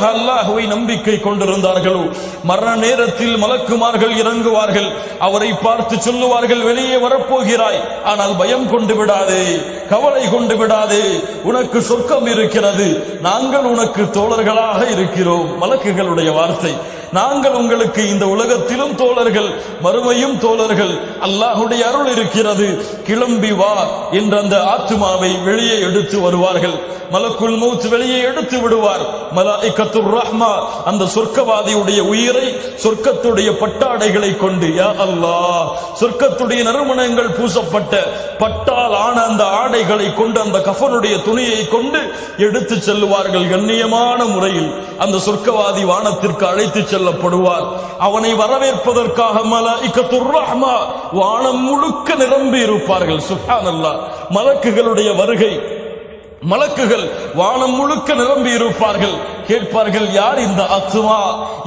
அல்லாஹுவை நம்பிக்கை கொண்டிருந்தார்களோ? மரண நேரத்தில் மலக்குமார்கள் இறங்குவார்கள். அவரை பார்த்து சொல்லுவார்கள் வெளியே வரப்போகிறாய். ஆனால் பயம் கொண்டு விடாதே கவலை கொண்டு விடாதே. உனக்கு சொர்க்கம் இருக்கிறது. நாங்கள் உனக்கு தோழர்களாக இருக்கிறோம். மலக்குகளுடைய வார்த்தை. நாங்கள் உங்களுக்கு இந்த உலகத்திலும் தோழர்கள் மறுமையும் தோழர்கள். அல்லாஹுடைய அருள் இருக்கிறது. கிளம்பி வா என்ற அந்த ஆத்துமாவை வெளியே எடுத்து வருவார்கள். மலக்குள் மௌத் வெளியே எடுத்து விடுவார். மலாய்கத்துர் ரஹ்மா அந்த சொர்க்கவாதியுடைய உயிரை சொர்க்கத்துடைய பட்டாடைகளை கொண்டு யா அல்லாஹ் சொர்க்கத்துடைய நறுமணங்கள் பூசப்பட்ட பட்டால் ஆன அந்த ஆடைகளை கொண்டு அந்த கஃபனுடைய துணியை கொண்டு எடுத்து செல்லுவார்கள். கண்ணியமான முறையில் அந்த சொர்க்கவாதி வானத்திற்கு அழைத்து செல்லப்படுவார். அவனை வரவேற்பதற்காக மலாய்கத்துர் ரஹ்மா வானம் முழுக்க நிரம்பி இருப்பார்கள். சுஹானல்லாஹ் மலக்குகளுடைய வருகை மலக்குகள் வானம் முழுக்க நிரம்பி இருப்பார்கள் கேட்பார்கள் யார் இந்த ஆத்துமா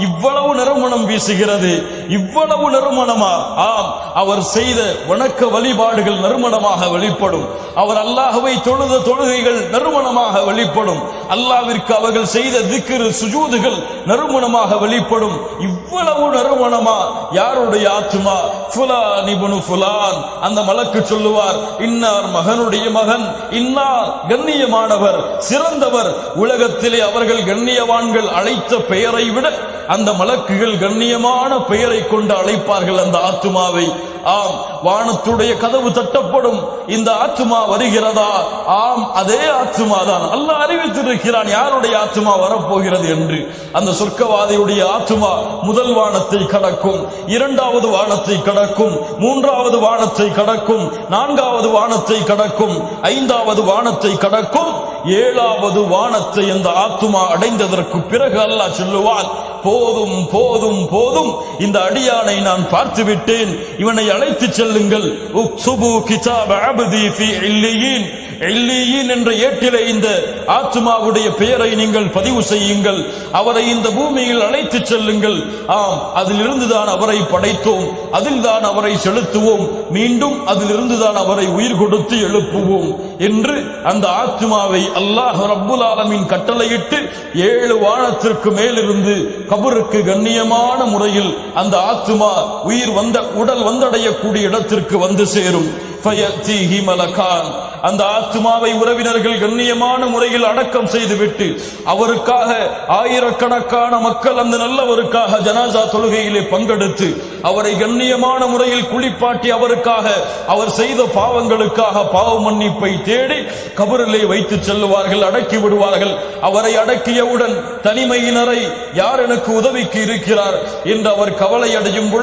இவ்வளவு நறுமணம் வீசுகிறது இவ்வளவு நறுமணமா? ஆம் அவர் செய்த வணக்க வழிபாடுகள் நறுமணமாக வெளிப்படும். அவர் அல்லாஹவை தொழுத தொழுகைகள் நறுமணமாக வெளிப்படும். அல்லாவிற்கு அவர்கள் செய்த திக்கிரு சுஜூதுகள் நறுமணமாக வெளிப்படும். இவ்வளவு நறுமணமா? யாருடைய ஆத்துமா? ஃபுலான் இப்னு ஃபுலான். அந்த மலக்கு சொல்லுவார் இன்னார் மகனுடைய மகன் இன்னார் கண்ணியமானவர் சிறந்தவர். உலகத்திலே அவர்கள் கண்ணியவான்கள் அழைத்த பெயரை விட அந்த மலக்குகள் கண்ணியமான பெயரை கொண்டு அழைப்பார்கள் அந்த ஆத்துமாவை. ஆம் வானத்துடைய கதவு தட்டப்படும். இந்த ஆத்துமா வருகிறதா? ஆம் அதே ஆத்துமா தான். அல்லாஹ் அறிவித்திருக்கிறான் யாருடைய ஆத்துமா வரப்போகிறது என்று. அந்த சொர்க்கவாதியுடைய ஆத்துமா முதல் வானத்தை கடக்கும் இரண்டாவது வானத்தை கடக்கும் மூன்றாவது வானத்தை கடக்கும் நான்காவது வானத்தை கடக்கும் ஐந்தாவது வானத்தை கடக்கும் ஏழாவது வானத்தை அந்த ஆத்துமா அடைந்ததற்கு பிறகு அல்லாஹ் சொல்லுவான் போதும் போதும் போதும். இந்த அடியானை நான் பார்த்து விட்டேன் இவனை அழைத்து செல்லுங்கள். உக்சுபு கிதாப் அபதி ஃபி இல்லியீன். இல்லியீன் என்ற ஏட்டிலே இந்த ஆத்மாவுடைய பெயரை நீங்கள் பதிவு செய்யுங்கள். அவரை இந்த பூமியில் அழைத்து செல்லுங்கள். ஆம் அதிலிருந்து தான் அவரை படைத்தோம். அதில் தான் அவரை செலுத்துவோம். மீண்டும் அதிலிருந்து தான் அவரை உயிர் கொடுத்து எழுப்புவோம் என்று அந்த ஆத்மாவை அல்லாஹ் ரப்புல் ஆலமின் கட்டளையிட்டு ஏழு வானத்திற்கு மேலிருந்து கபருக்கு கண்ணியமான முறையில் அந்த ஆத்துமா உயிர் வந்த உடல் வந்தடையக்கூடிய இடத்திற்கு வந்து சேரும். ஃபயத்தீஹி மலகான். அந்த ஆத்மாவை உறவினர்கள் கண்ணியமான முறையில் அடக்கம் செய்துவிட்டு அவருக்காக ஆயிரக்கணக்கான மக்கள் அந்த நல்லவருக்காக ஜனாசா தொழுகையிலே பங்கெடுத்து அவரை கண்ணியமான முறையில் குளிப்பாட்டி அவருக்காக அவர் செய்த பாவங்களுக்காக பாவ மன்னிப்பை தேடி கபரிலே வைத்து செல்லுவார்கள் அடக்கி விடுவார்கள். அவரை அடக்கியவுடன் தனிமையினரை யார் எனக்கு உதவிக்கு இருக்கிறார் என்று அவர் கவலை அடையும் பொழுது